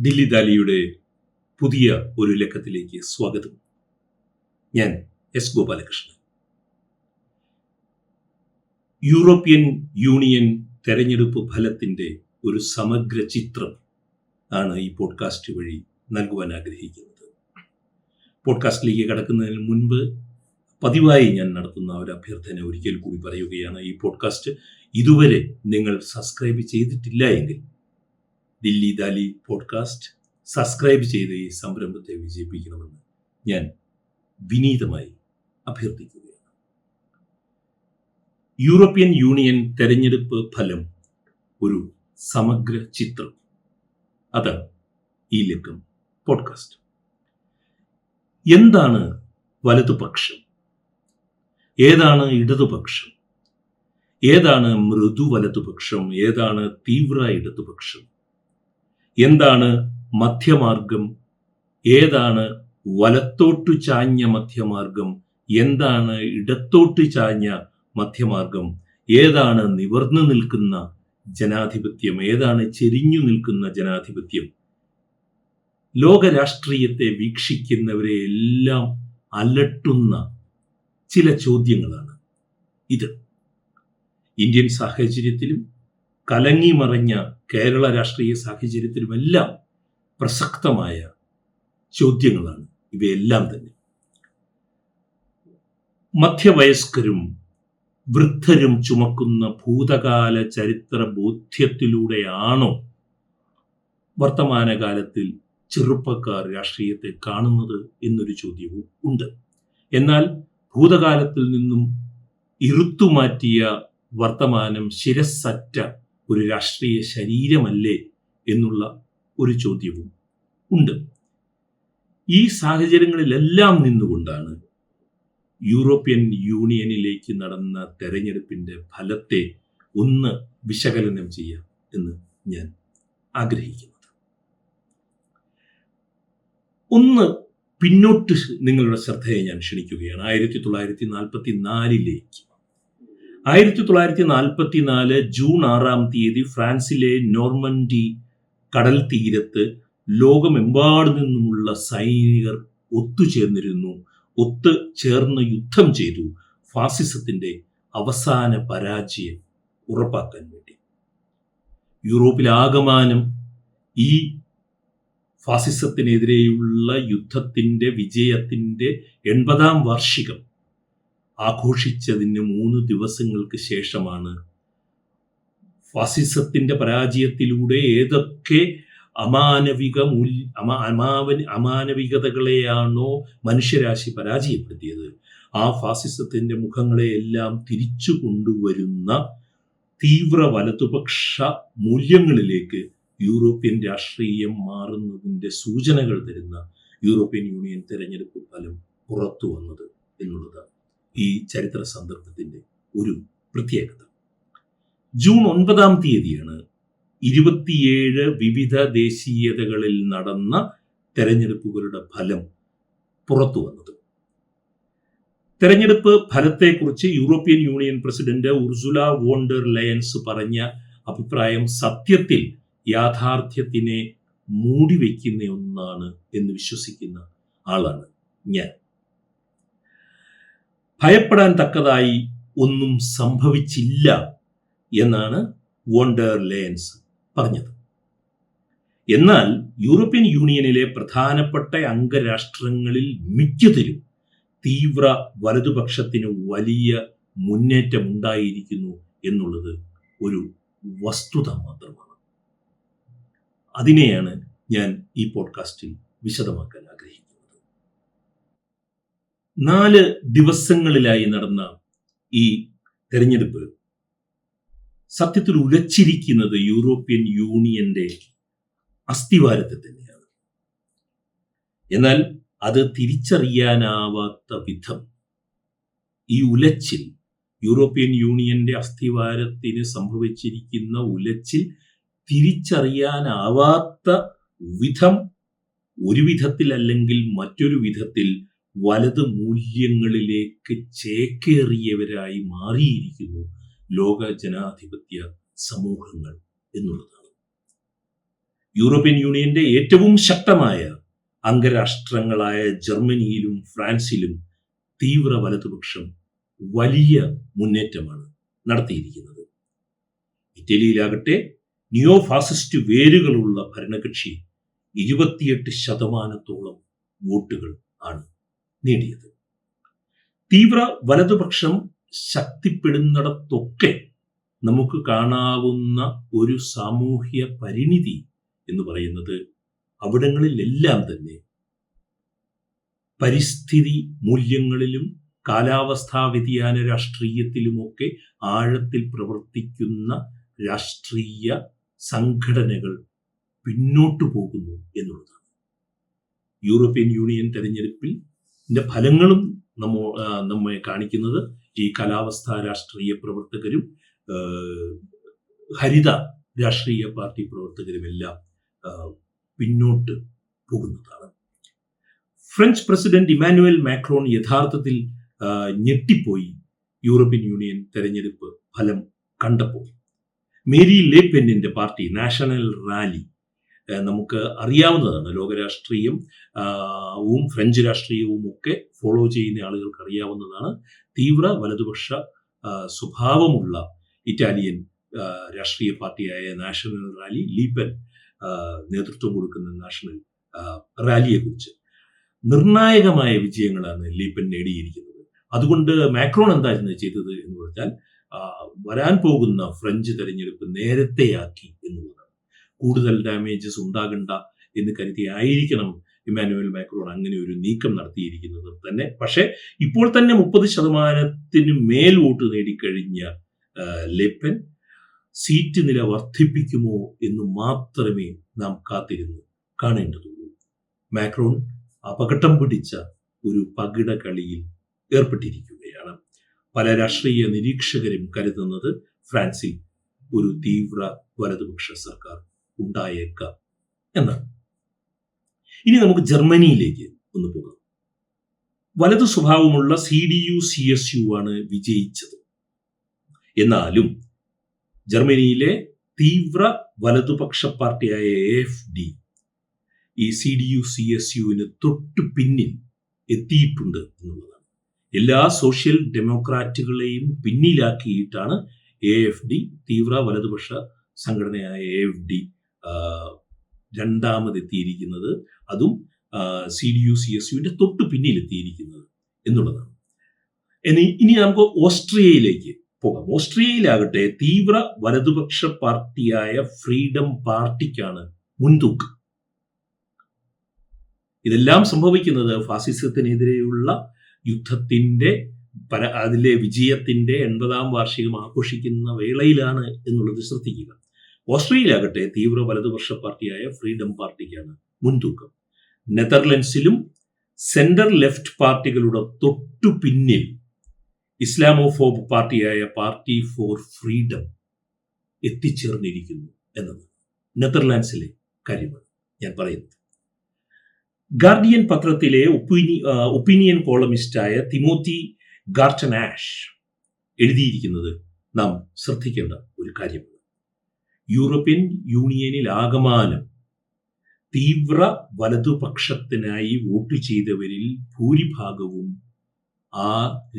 ദില്ലി ദാലിയുടെ പുതിയ ഒരു ലക്കത്തിലേക്ക് സ്വാഗതം. ഞാൻ എസ് ഗോപാലകൃഷ്ണൻ. യൂറോപ്യൻ യൂണിയൻ തെരഞ്ഞെടുപ്പ് ഫലത്തിന്റെ ഒരു സമഗ്ര ചിത്രം ആണ് ഈ പോഡ്കാസ്റ്റ് വഴി നൽകുവാൻ ആഗ്രഹിക്കുന്നത്. പോഡ്കാസ്റ്റിലേക്ക് കടക്കുന്നതിന് മുൻപ് പതിവായി ഞാൻ നടത്തുന്ന ഒരു അഭ്യർത്ഥന ഒരിക്കൽ കൂടി പറയുകയാണ്. ഈ പോഡ്കാസ്റ്റ് ഇതുവരെ നിങ്ങൾ സബ്സ്ക്രൈബ് ചെയ്തിട്ടില്ല എങ്കിൽ ദില്ലി ദാലി പോഡ്കാസ്റ്റ്. സബ്സ്ക്രൈബ് ചെയ്ത് ഈ സംരംഭത്തെ വിജയിപ്പിക്കണമെന്ന് ഞാൻ വിനീതമായി അഭ്യർത്ഥിക്കുകയാണ്. യൂറോപ്യൻ യൂണിയൻ തെരഞ്ഞെടുപ്പ് ഫലം ഒരു സമഗ്ര ചിത്രം. അതാണ് ഈ ലക്കം പോഡ്കാസ്റ്റ്. എന്താണ് വലതുപക്ഷം ഏതാണ് ഇടതുപക്ഷം ഏതാണ് മൃദു വലതുപക്ഷം ഏതാണ് തീവ്ര ഇടതുപക്ഷം എന്താണ് മധ്യമാർഗം? ഏതാണ് വലത്തോട്ടു ചാഞ്ഞ മധ്യമാർഗം? എന്താണ് ഇടത്തോട്ട് ചാഞ്ഞ മധ്യമാർഗം? ഏതാണ് നിവർന്നു നിൽക്കുന്ന ജനാധിപത്യം? ഏതാണ് ചെരിഞ്ഞു നിൽക്കുന്ന ജനാധിപത്യം? ലോക രാഷ്ട്രീയത്തെ വീക്ഷിക്കുന്നവരെ എല്ലാം അലട്ടുന്ന ചില ചോദ്യങ്ങളാണ് ഇത്. ഇന്ത്യൻ സാഹചര്യത്തിലും കലങ്ങിമറഞ്ഞ കേരള രാഷ്ട്രീയ സാഹചര്യത്തിലുമെല്ലാം പ്രസക്തമായ ചോദ്യങ്ങളാണ്. ഇവയെല്ലാം തന്നെ. മധ്യവയസ്കരും വൃദ്ധരും ചുമക്കുന്ന ഭൂതകാല ചരിത്ര ബോധ്യത്തിലൂടെയാണോ വർത്തമാനകാലത്തിൽ ചെറുപ്പക്കാർ രാഷ്ട്രീയത്തെ കാണുന്നത് എന്നൊരു ചോദ്യവും ഉണ്ട്. എന്നാൽ ഭൂതകാലത്തിൽ നിന്നും ഇരുത്തുമാറ്റിയ വർത്തമാനം ശിരസറ്റ ഒരു രാഷ്ട്രീയ ശരീരമല്ലേ എന്നുള്ള ഒരു ചോദ്യവും ഉണ്ട്. ഈ സാഹചര്യങ്ങളിലെല്ലാം നിന്നുകൊണ്ടാണ് യൂറോപ്യൻ യൂണിയനിലേക്ക് നടന്ന തെരഞ്ഞെടുപ്പിന്റെ ഫലത്തെ ഒന്ന് വിശകലനം ചെയ്യാം എന്ന് ഞാൻ ആഗ്രഹിക്കുന്നത്. ഒന്ന് പിന്നോട്ട് നിങ്ങളുടെ ശ്രദ്ധയെ ഞാൻ ക്ഷണിക്കുകയാണ്. ആയിരത്തി തൊള്ളായിരത്തി നാൽപ്പത്തി നാലിലേക്ക് ആയിരത്തി തൊള്ളായിരത്തി നാൽപ്പത്തി നാല് ജൂൺ ആറാം തീയതി ഫ്രാൻസിലെ നോർമൻഡി കടൽ തീരത്ത് ലോകമെമ്പാടു നിന്നുമുള്ള സൈനികർ ഒത്തുചേർന്നിരുന്നു. ഒത്ത് ചേർന്ന് യുദ്ധം ചെയ്തു. ഫാസിസത്തിന്റെ അവസാന പരാജയം ഉറപ്പാക്കാൻ വേണ്ടി. യൂറോപ്പിലാകമാനം ഈ ഫാസിസത്തിനെതിരെയുള്ള യുദ്ധത്തിന്റെ വിജയത്തിന്റെ എൺപതാം വാർഷികം ആഘോഷിച്ചതിന് മൂന്ന് ദിവസങ്ങൾക്ക് ശേഷമാണ് ഫാസിസത്തിന്റെ പരാജയത്തിലൂടെ ഏതൊക്കെ അമാനവിക മൂല്യ അമാ അമാവൻ അമാനവികതകളെയാണോ മനുഷ്യരാശി പരാജയപ്പെടുത്തിയത്? ആ ഫാസിസത്തിന്റെ മുഖങ്ങളെയെല്ലാം തിരിച്ചു കൊണ്ടുവരുന്ന തീവ്ര വലതുപക്ഷ മൂല്യങ്ങളിലേക്ക് യൂറോപ്യൻ രാഷ്ട്രീയം മാറുന്നതിന്റെ സൂചനകൾ തരുന്ന യൂറോപ്യൻ യൂണിയൻ തെരഞ്ഞെടുപ്പ് ഫലം പുറത്തു വന്നത് എന്നുള്ളതാണ്. ഈ ചരിത്ര സന്ദർഭത്തിന്റെ ഒരു പ്രത്യേകത. ജൂൺ ഒൻപതാം തീയതിയാണ് ഇരുപത്തിയേഴ് വിവിധ ദേശീയതകളിൽ നടന്ന തെരഞ്ഞെടുപ്പുകളുടെ ഫലം പുറത്തു വന്നത്. തെരഞ്ഞെടുപ്പ് ഫലത്തെക്കുറിച്ച് European Union president Ursula von der Leyen പറഞ്ഞ അഭിപ്രായം സത്യത്തിൽ യാഥാർത്ഥ്യത്തിനെ മൂടിവെക്കുന്ന ഒന്നാണ് എന്ന് വിശ്വസിക്കുന്ന ആളാണ് ഞാൻ. ഭയപ്പെടാൻ തക്കതായി ഒന്നും സംഭവിച്ചില്ല എന്നാണ് വോണ്ടർ ലേൻസ് പറഞ്ഞത്. എന്നാൽ യൂറോപ്യൻ യൂണിയനിലെ പ്രധാനപ്പെട്ട അംഗരാഷ്ട്രങ്ങളിൽ മിക്കതിലും തീവ്ര വലതുപക്ഷത്തിന് വലിയ മുന്നേറ്റം ഉണ്ടായിരിക്കുന്നു എന്നുള്ളത് ഒരു വസ്തുത മാത്രമാണ്. അതിനെയാണ് ഞാൻ ഈ പോഡ്കാസ്റ്റിൽ വിശദമാക്കാൻ ആഗ്രഹിക്കുന്നത് നാല് ദിവസങ്ങളിലായി നടന്ന ഈ തെരഞ്ഞെടുപ്പ് സത്യത്തിൽ ഉലച്ചിരിക്കുന്നത് യൂറോപ്യൻ യൂണിയന്റെ അസ്ഥിവാരത്തെ തന്നെയാണ്. എന്നാൽ അത് തിരിച്ചറിയാനാവാത്ത വിധം ഈ ഉലച്ചിൽ യൂറോപ്യൻ യൂണിയന്റെ അസ്ഥിവാരത്തിന് സംഭവിച്ചിരിക്കുന്ന ഉലച്ചിൽ തിരിച്ചറിയാനാവാത്ത വിധം ഒരു വിധത്തിൽ അല്ലെങ്കിൽ മറ്റൊരു വിധത്തിൽ വലത് മൂല്യങ്ങളിലേക്ക് ചേക്കേറിയവരായി മാറിയിരിക്കുന്നു ലോക ജനാധിപത്യ സമൂഹങ്ങൾ എന്നുള്ളതാണ്. യൂറോപ്യൻ യൂണിയന്റെ ഏറ്റവും ശക്തമായ അംഗരാഷ്ട്രങ്ങളായ ജർമ്മനിയിലും ഫ്രാൻസിലും തീവ്ര വലതുപക്ഷം വലിയ മുന്നേറ്റമാണ് നടത്തിയിരിക്കുന്നത്. ഇറ്റലിയിലാകട്ടെ നിയോ ഫാസിസ്റ്റ് വേരുകളുള്ള ഭരണകക്ഷി ഇരുപത്തിയെട്ട് ശതമാനത്തോളം വോട്ടുകൾ ആണ് നേടിയത്. തീവ്ര വലതുപക്ഷം ശക്തിപ്പെടുന്നിടത്തൊക്കെ നമുക്ക് കാണാവുന്ന ഒരു സാമൂഹ്യ പരിണിതി എന്ന് പറയുന്നത് അവിടങ്ങളിലെല്ലാം തന്നെ. പരിസ്ഥിതി മൂല്യങ്ങളിലും കാലാവസ്ഥാ വ്യതിയാന രാഷ്ട്രീയത്തിലുമൊക്കെ ആഴത്തിൽ പ്രവർത്തിക്കുന്ന രാഷ്ട്രീയ സംഘടനകൾ പിന്നോട്ടു പോകുന്നു എന്നുള്ളതാണ്. യൂറോപ്യൻ യൂണിയൻ തെരഞ്ഞെടുപ്പിൽ ഫലങ്ങളും നമ്മ നമ്മെ കാണിക്കുന്നത് ഈ കാലാവസ്ഥ രാഷ്ട്രീയ പ്രവർത്തകരും ഹരിത രാഷ്ട്രീയ പാർട്ടി പ്രവർത്തകരുമെല്ലാം പിന്നോട്ട് പോകുന്നതാണ്. ഫ്രഞ്ച് പ്രസിഡന്റ് ഇമാനുവൽ മാക്രോൺ യഥാർത്ഥത്തിൽ ഞെട്ടിപ്പോയി യൂറോപ്യൻ യൂണിയൻ തെരഞ്ഞെടുപ്പ് ഫലം കണ്ടപ്പോൾ. മേരി ലേപ്പെന്നിന്റെ പാർട്ടി നാഷണൽ റാലി നമുക്ക് അറിയാവുന്നതാണ്. ലോകരാഷ്ട്രീയം വും ഫ്രഞ്ച് രാഷ്ട്രീയവും ഒക്കെ ഫോളോ ചെയ്യുന്ന ആളുകൾക്ക് അറിയാവുന്നതാണ്. തീവ്ര വലതുപക്ഷ സ്വഭാവമുള്ള ഇറ്റാലിയൻ രാഷ്ട്രീയ പാർട്ടിയായ നാഷണൽ റാലി ലീപ്പൻ നേതൃത്വം കൊടുക്കുന്ന നാഷണൽ റാലിയെ കുറിച്ച് നിർണായകമായ വിജയങ്ങളാണ് ലീപ്പൻ നേടിയിരിക്കുന്നത്. അതുകൊണ്ട് മാക്രോൺ എന്താ ചെയ്തത് എന്ന് പറഞ്ഞാൽ വരാൻ പോകുന്ന ഫ്രഞ്ച് തെരഞ്ഞെടുപ്പ് നേരത്തെയാക്കി എന്നുള്ളതാണ്. കൂടുതൽ ഡാമേജസ് ഉണ്ടാകണ്ട എന്ന് കരുതി ആയിരിക്കണം ഇമാനുവൽ മാക്രോൺ അങ്ങനെ ഒരു നീക്കം നടത്തിയിരിക്കുന്നത് തന്നെ. പക്ഷേ ഇപ്പോൾ തന്നെ മുപ്പത് ശതമാനത്തിന് മേൽ വോട്ട് നേടിക്കഴിഞ്ഞ ലെപ്പൻ സീറ്റ് നില വർദ്ധിപ്പിക്കുമോ എന്ന് മാത്രമേ നാം കാത്തിരുന്ന് കാണേണ്ടതുള്ളൂ. മാക്രോൺ അപകടം പിടിച്ച ഒരു പകിട കളിയിൽ ഏർപ്പെട്ടിരിക്കുകയാണ്. പല രാഷ്ട്രീയ നിരീക്ഷകരും കരുതുന്നത് ഫ്രാൻസിൽ ഒരു തീവ്ര വലതുപക്ഷ സർക്കാർ ഉണ്ടായേക്കാം എന്നാണ്. ഇനി നമുക്ക് ജർമ്മനിയിലേക്ക് ഒന്ന് പോകാം. വലതു സ്വഭാവമുള്ള C D U C S U ആണ് വിജയിച്ചത്. എന്നാലും ജർമ്മനിയിലെ തീവ്ര വലതുപക്ഷ പാർട്ടിയായ എഫ് ഡി ഈ C D U C S യുവിന് തൊട്ടു പിന്നിൽ എത്തിയിട്ടുണ്ട് എന്നുള്ളതാണ്. എല്ലാ സോഷ്യൽ ഡെമോക്രാറ്റുകളെയും പിന്നിലാക്കിയിട്ടാണ് എ എഫ് ഡി തീവ്ര വലതുപക്ഷ സംഘടനയായ എഫ് ഡി രണ്ടാമതെത്തിയിരിക്കുന്നത് അതും C D U C S യുവിന്റെ തൊട്ടു പിന്നിലെത്തിയിരിക്കുന്നത് എന്നുള്ളതാണ്. ഇനി ഇനി നമുക്ക് ഓസ്ട്രിയയിലേക്ക് പോകാം. ഓസ്ട്രിയയിലാകട്ടെ തീവ്ര വലതുപക്ഷ പാർട്ടിയായ ഫ്രീഡം പാർട്ടിക്കാണ് മുൻതൂക്കം. ഇതെല്ലാം സംഭവിക്കുന്നത് ഫാസിസത്തിനെതിരെയുള്ള യുദ്ധത്തിന്റെ പല അതിലെ വിജയത്തിന്റെ എൺപതാം വാർഷികം ആഘോഷിക്കുന്ന വേളയിലാണ് എന്നുള്ളത് ശ്രദ്ധിക്കുക. ഓസ്ട്രേലിയയിലാകട്ടെ തീവ്ര വലതുപക്ഷ പാർട്ടിയായ ഫ്രീഡം പാർട്ടിക്കാണ് മുൻതൂക്കം. നെതർലൻഡ്സിലും സെന്റർ ലെഫ്റ്റ് പാർട്ടികളുടെ തൊട്ടു പിന്നിൽ ഇസ്ലാമോഫോബ് പാർട്ടിയായ പാർട്ടി ഫോർ ഫ്രീഡം എത്തിച്ചേർന്നിരിക്കുന്നു എന്നത് നെതർലാൻഡ്സിലെ കാര്യമാണ് ഞാൻ പറയുന്നത്. ഗാർഡിയൻ പത്രത്തിലെ ഒപ്പീനി ഒപ്പീനിയൻ കോളമിസ്റ്റായ തിമോത്തി ഗാർട്ടനാഷ് എഴുതിയിരിക്കുന്നത് നാം ശ്രദ്ധിക്കേണ്ട ഒരു കാര്യമാണ്. യൂറോപ്യൻ യൂണിയനിൽ ആകമാനം തീവ്ര വലതുപക്ഷത്തിനായി വോട്ട് ചെയ്തവരിൽ ഭൂരിഭാഗവും ആ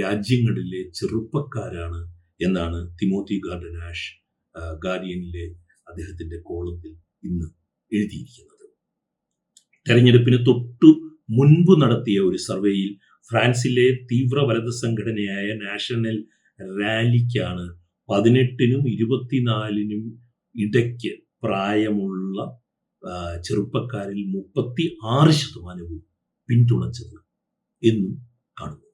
രാജ്യങ്ങളിലെ ചെറുപ്പക്കാരാണ് എന്നാണ് തിമോത്തി ഗാർഡനാഷ് ഗാർഡിയനിലെ അദ്ദേഹത്തിന്റെ കോളത്തിൽ ഇന്ന് എഴുതിയിരിക്കുന്നത്. തെരഞ്ഞെടുപ്പിന് തൊട്ടു മുൻപ് നടത്തിയ ഒരു സർവേയിൽ ഫ്രാൻസിലെ തീവ്ര വലത് സംഘടനയായ നാഷണൽ റാലിക്കാണ് പതിനെട്ടിനും ഇരുപത്തിനാലിനും ഇടയ്ക്ക് പ്രായമുള്ള ചെറുപ്പക്കാരിൽ മുപ്പത്തി ആറ് ശതമാനവും പിന്തുണച്ചത് എന്നും കാണുന്നു.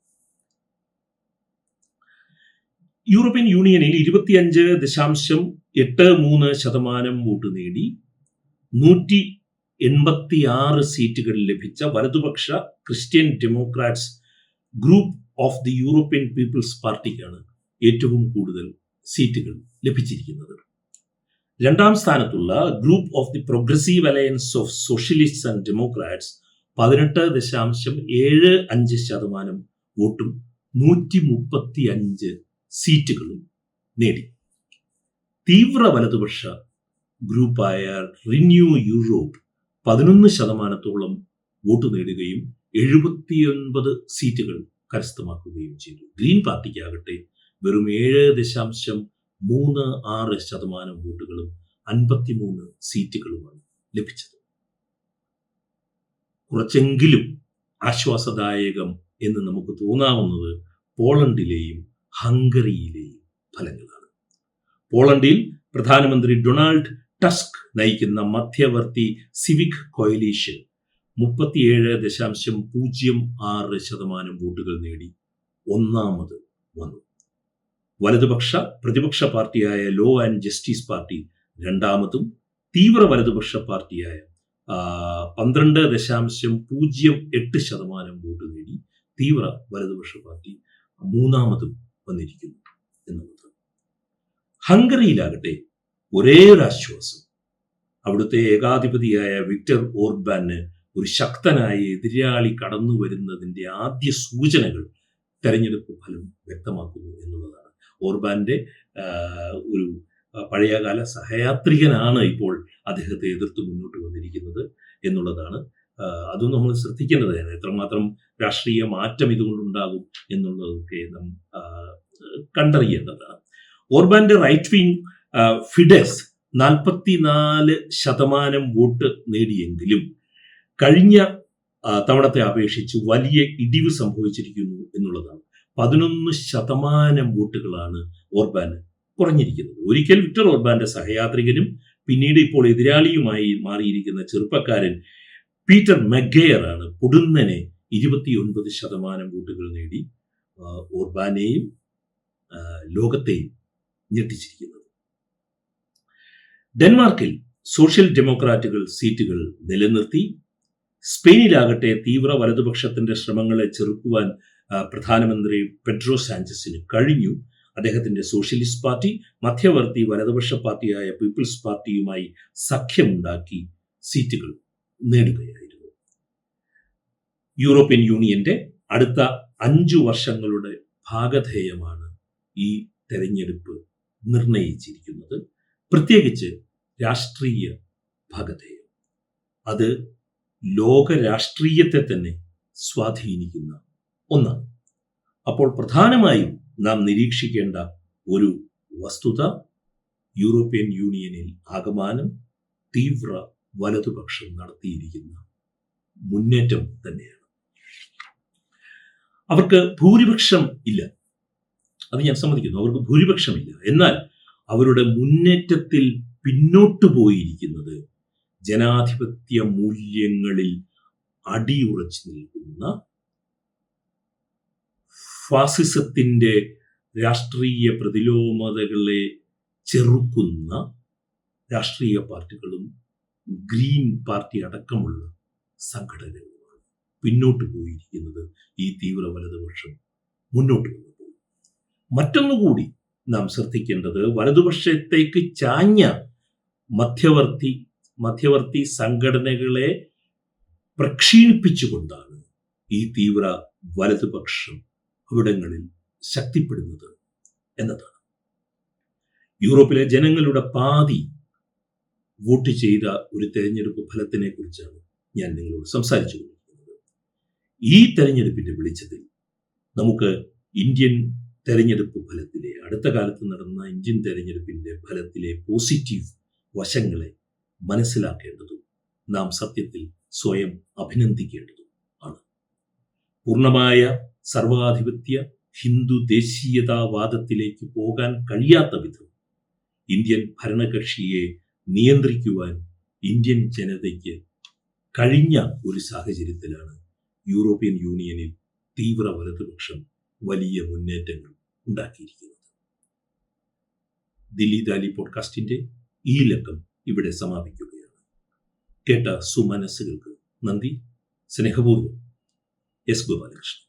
യൂറോപ്യൻ യൂണിയനിൽ ഇരുപത്തിയഞ്ച് ദശാംശം എട്ട് മൂന്ന് ശതമാനം വോട്ട് നേടി നൂറ്റി എൺപത്തിയാറ് സീറ്റുകൾ ലഭിച്ച വലതുപക്ഷ Christian Democrats group of the European people's പാർട്ടിക്കാണ് ഏറ്റവും കൂടുതൽ സീറ്റുകൾ ലഭിച്ചിരിക്കുന്നത്. രണ്ടാം സ്ഥാനത്തുള്ള group of the progressive alliance of socialist and democrats പതിനെട്ട് ദശാംശം ഏഴ് അഞ്ച് ശതമാനം വോട്ടും നൂറ്റി മുപ്പത്തി അഞ്ച് സീറ്റുകളും നേടി. തീവ്ര വലതുപക്ഷ ഗ്രൂപ്പായ റിന്യൂ യൂറോപ്പ് പതിനൊന്ന് ശതമാനത്തോളം വോട്ട് നേടുകയും എഴുപത്തിയൊൻപത് സീറ്റുകൾ കരസ്ഥമാക്കുകയും ചെയ്തു. ഗ്രീൻ പാർട്ടിക്കാകട്ടെ വെറും ഏഴ് ദശാംശം മൂന്ന് ആറ് ശതമാനം വോട്ടുകളും അൻപത്തിമൂന്ന് സീറ്റുകളുമാണ് ലഭിച്ചത്. കുറച്ചെങ്കിലും ആശ്വാസദായകം എന്ന് നമുക്ക് തോന്നാവുന്നത് പോളണ്ടിലെയും ഹംഗറിയിലെയും ഫലങ്ങളാണ്. പോളണ്ടിൽ പ്രധാനമന്ത്രി ഡൊണാൾഡ് ടസ്ക് നയിക്കുന്ന മധ്യവർത്തി സിവിക് കോയലീഷൻ മുപ്പത്തിയേഴ് ദശാംശം പൂജ്യം ആറ് ശതമാനം വോട്ടുകൾ നേടി ഒന്നാമത് വന്നു. വലതുപക്ഷ പ്രതിപക്ഷ പാർട്ടിയായ ലോ ആൻഡ് ജസ്റ്റിസ് പാർട്ടി രണ്ടാമതും തീവ്ര വലതുപക്ഷ പാർട്ടിയായ പന്ത്രണ്ട് ദശാംശം പൂജ്യം എട്ട് ശതമാനം വോട്ട് നേടി തീവ്ര വലതുപക്ഷ പാർട്ടി മൂന്നാമതും വന്നിരിക്കുന്നു എന്നുള്ളത്. ഹംഗറിയിലാകട്ടെ ഒരേ ഒരു ആശ്വാസം. അവിടുത്തെ ഏകാധിപതിയായ വിക്ടർ ഓർബാന് ഒരു ശക്തനായ എതിരാളി കടന്നു വരുന്നതിന്റെ ആദ്യ സൂചനകൾ തെരഞ്ഞെടുപ്പ് ഫലം വ്യക്തമാക്കുന്നു എന്നുള്ളതാണ്. ഓർബാന്റെ ഒരു പഴയകാല സഹയാത്രികനാണ് ഇപ്പോൾ അദ്ദേഹത്തെ എതിർത്ത് മുന്നോട്ട് വന്നിരിക്കുന്നത് എന്നുള്ളതാണ്. അതും നമ്മൾ ശ്രദ്ധിക്കേണ്ടതാണ് എത്രമാത്രം രാഷ്ട്രീയ മാറ്റം ഇതുകൊണ്ടുണ്ടാകും എന്നുള്ളതൊക്കെ നാം കണ്ടറിയേണ്ടതാണ്. ഓർബാന്റെ റൈറ്റ് വിങ് ഫിഡസ് നാൽപ്പത്തിനാല് ശതമാനം വോട്ട് നേടിയെങ്കിലും കഴിഞ്ഞ തവണത്തെ അപേക്ഷിച്ച് വലിയ ഇടിവ് സംഭവിച്ചിരിക്കുന്നു എന്നുള്ളതാണ്. പതിനൊന്ന് ശതമാനം വോട്ടുകളാണ് ഓർബാന് കുറഞ്ഞിരിക്കുന്നത്. ഒരിക്കൽ വിക്ടർ ഓർബാന്റെ സഹയാത്രികനും പിന്നീട് ഇപ്പോൾ എതിരാളിയുമായി മാറിയിരിക്കുന്ന ചെറുപ്പക്കാരൻ പീറ്റർ മെഗയർ ആണ് പൊടുന്നനെ ഇരുപത്തിയൊൻപത് ശതമാനം വോട്ടുകൾ നേടി ഓർബാനെയും ലോകത്തെയും ഞെട്ടിച്ചിരിക്കുന്നത്. ഡെൻമാർക്കിൽ സോഷ്യൽ ഡെമോക്രാറ്റുകൾ സീറ്റുകൾ നിലനിർത്തി. സ്പെയിനിലാകട്ടെ തീവ്ര വലതുപക്ഷത്തിന്റെ ശ്രമങ്ങളെ ചെറുക്കുവാൻ പ്രധാനമന്ത്രി പെഡ്രോ സാഞ്ചസിന് കഴിഞ്ഞു. അദ്ദേഹത്തിന്റെ സോഷ്യലിസ്റ്റ് പാർട്ടി മധ്യവർത്തി വലതുപക്ഷ പാർട്ടിയായ പീപ്പിൾസ് പാർട്ടിയുമായി സഖ്യമുണ്ടാക്കി സീറ്റുകൾ നേടുകയായിരുന്നു. യൂറോപ്യൻ യൂണിയന്റെ അടുത്ത അഞ്ചു വർഷങ്ങളുടെ ഭാഗധേയമാണ് ഈ തെരഞ്ഞെടുപ്പ് നിർണയിച്ചിരിക്കുന്നത്. പ്രത്യേകിച്ച് രാഷ്ട്രീയ ഭാഗധേയം. അത് ലോക രാഷ്ട്രീയത്തെ തന്നെ സ്വാധീനിക്കുന്ന ഒന്നാണ് അപ്പോൾ പ്രധാനമായും നാം നിരീക്ഷിക്കേണ്ട ഒരു വസ്തുത യൂറോപ്യൻ യൂണിയനിൽ ആകമാനം തീവ്ര വലതുപക്ഷം നടത്തിയിരിക്കുന്ന മുന്നേറ്റം തന്നെയാണ്. അവർക്ക് ഭൂരിപക്ഷം ഇല്ല. അത് ഞാൻ സമ്മതിക്കുന്നു. അവർക്ക് ഭൂരിപക്ഷമില്ല എന്നാൽ അവരുടെ മുന്നേറ്റത്തിൽ പിന്നോട്ടു പോയിരിക്കുന്നത് ജനാധിപത്യ മൂല്യങ്ങളിൽ അടിയുറച്ചു നിൽക്കുന്ന ഫാസിസത്തിന്റെ രാഷ്ട്രീയ പ്രതിലോമതകളെ ചെറുക്കുന്ന രാഷ്ട്രീയ പാർട്ടികളും ഗ്രീൻ പാർട്ടി അടക്കമുള്ള സംഘടനകളുമാണ് പിന്നോട്ട് പോയിരിക്കുന്നത് ഈ തീവ്ര വലതുപക്ഷം മുന്നോട്ട് കൊണ്ടുപോകും മറ്റൊന്നുകൂടി നാം ശ്രദ്ധിക്കേണ്ടത് വലതുപക്ഷത്തേക്ക് ചാഞ്ഞ മധ്യവർത്തി മധ്യവർത്തി സംഘടനകളെ പ്രക്ഷീണിപ്പിച്ചുകൊണ്ടാണ് ഈ തീവ്ര വലതുപക്ഷം അവിടങ്ങളിൽ ശക്തിപ്പെടുന്നത് എന്നതാണ്. യൂറോപ്പിലെ ജനങ്ങളുടെ പാതി വോട്ട് ചെയ്ത ഒരു തെരഞ്ഞെടുപ്പ് ഫലത്തിനെ കുറിച്ചാണ് ഞാൻ നിങ്ങളോട് സംസാരിച്ചു കൊണ്ടിരിക്കുന്നത് ഈ തെരഞ്ഞെടുപ്പിന്റെ വെളിച്ചത്തിൽ നമുക്ക് ഇന്ത്യൻ തെരഞ്ഞെടുപ്പ് ഫലത്തിലെ അടുത്ത കാലത്ത് നടന്ന ഇന്ത്യൻ തെരഞ്ഞെടുപ്പിന്റെ ഫലത്തിലെ പോസിറ്റീവ് വശങ്ങളെ മനസ്സിലാക്കേണ്ടതും നാം സത്യത്തിൽ സ്വയം അഭിനന്ദിക്കേണ്ടതും പൂർണമായ സർവാധിപത്യ ഹിന്ദു ദേശീയതാവാദത്തിലേക്ക് പോകാൻ കഴിയാത്ത വിധം ഇന്ത്യൻ ഭരണകക്ഷിയെ നിയന്ത്രിക്കുവാൻ ഇന്ത്യൻ ജനതയ്ക്ക് കഴിഞ്ഞ ഒരു സാഹചര്യത്തിലാണ് യൂറോപ്യൻ യൂണിയനിൽ തീവ്ര വലതുപക്ഷം വലിയ മുന്നേറ്റങ്ങൾ ഉണ്ടാക്കിയിരിക്കുന്നത്. ദില്ലി ദാലി പോഡ്കാസ്റ്റിന്റെ ഈ ലക്കം ഇവിടെ സമാപിക്കുകയാണ്. കേട്ട സുമനസ്സുകൾക്ക് നന്ദി. സ്നേഹപൂർവം. എസ് ഗോപാലകൃഷ്ണൻ